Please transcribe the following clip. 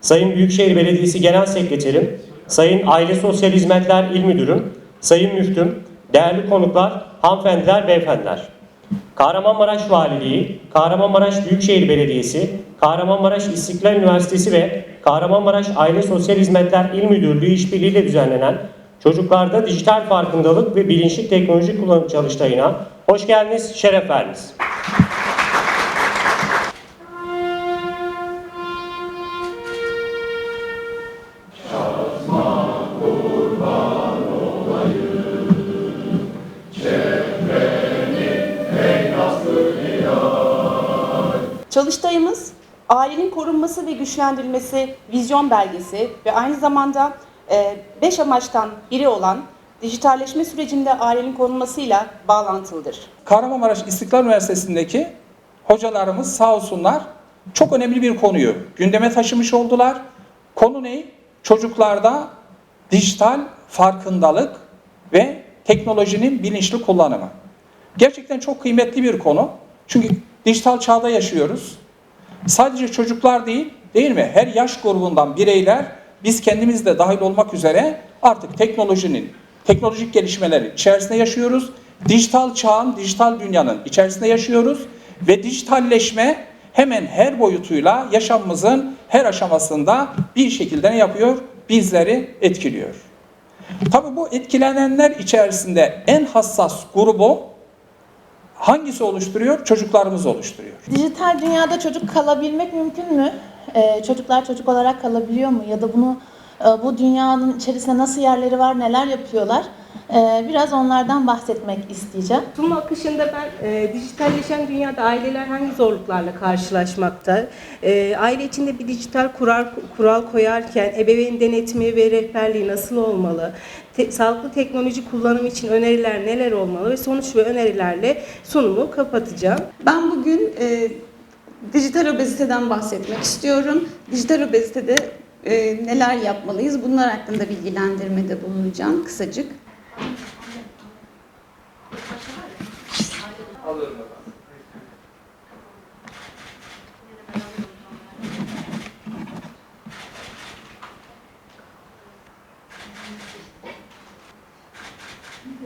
Sayın Büyükşehir Belediyesi Genel Sekreterim, Sayın Aile Sosyal Hizmetler İl Müdürüm, Sayın Müftüm, değerli konuklar, hanımefendiler, beyefendiler. Kahramanmaraş Valiliği, Kahramanmaraş Büyükşehir Belediyesi, Kahramanmaraş İstiklal Üniversitesi ve Kahramanmaraş Aile Sosyal Hizmetler İl Müdürlüğü işbirliğiyle düzenlenen Çocuklarda Dijital Farkındalık ve Bilinçli Teknoloji Kullanım Çalıştayı'na hoş geldiniz, şeref verdiniz. Çalıştayımız ailenin korunması ve güçlendirilmesi vizyon belgesi ve aynı zamanda 5 amaçtan biri olan dijitalleşme sürecinde ailenin korunmasıyla bağlantılıdır. Kahramanmaraş İstiklal Üniversitesi'ndeki hocalarımız sağ olsunlar çok önemli bir konuyu gündeme taşımış oldular. Konu ne? Çocuklarda dijital farkındalık ve teknolojinin bilinçli kullanımı. Gerçekten çok kıymetli bir konu. Çünkü dijital çağda yaşıyoruz. Sadece çocuklar değil, değil mi? Her yaş grubundan bireyler, biz kendimiz de dahil olmak üzere artık teknolojinin, teknolojik gelişmelerin içerisinde yaşıyoruz. Dijital çağın, dijital dünyanın içerisinde yaşıyoruz. Ve dijitalleşme hemen her boyutuyla yaşamımızın her aşamasında bir şekilde ne yapıyor? Bizleri etkiliyor. Tabii bu etkilenenler içerisinde en hassas grubu hangisi oluşturuyor? Çocuklarımız oluşturuyor. Dijital dünyada çocuk kalabilmek mümkün mü? Ee, çocuklar çocuk olarak kalabiliyor mu? Ya da bunu bu dünyanın içerisinde nasıl yerleri var, neler yapıyorlar? Ee, biraz onlardan bahsetmek isteyeceğim. Sunum akışında ben e, dijitalleşen dünyada aileler hangi zorluklarla karşılaşmakta? E, aile içinde bir dijital kural, kural koyarken ebeveyn denetimi ve rehberliği nasıl olmalı? Te- sağlıklı teknoloji kullanımı için öneriler neler olmalı? Ve sonuç ve önerilerle sunumu kapatacağım. Ben bugün e, dijital obeziteden bahsetmek istiyorum. Dijital obezitede e, neler yapmalıyız? Bunlar hakkında bilgilendirmede bulunacağım kısacık. Alıyorum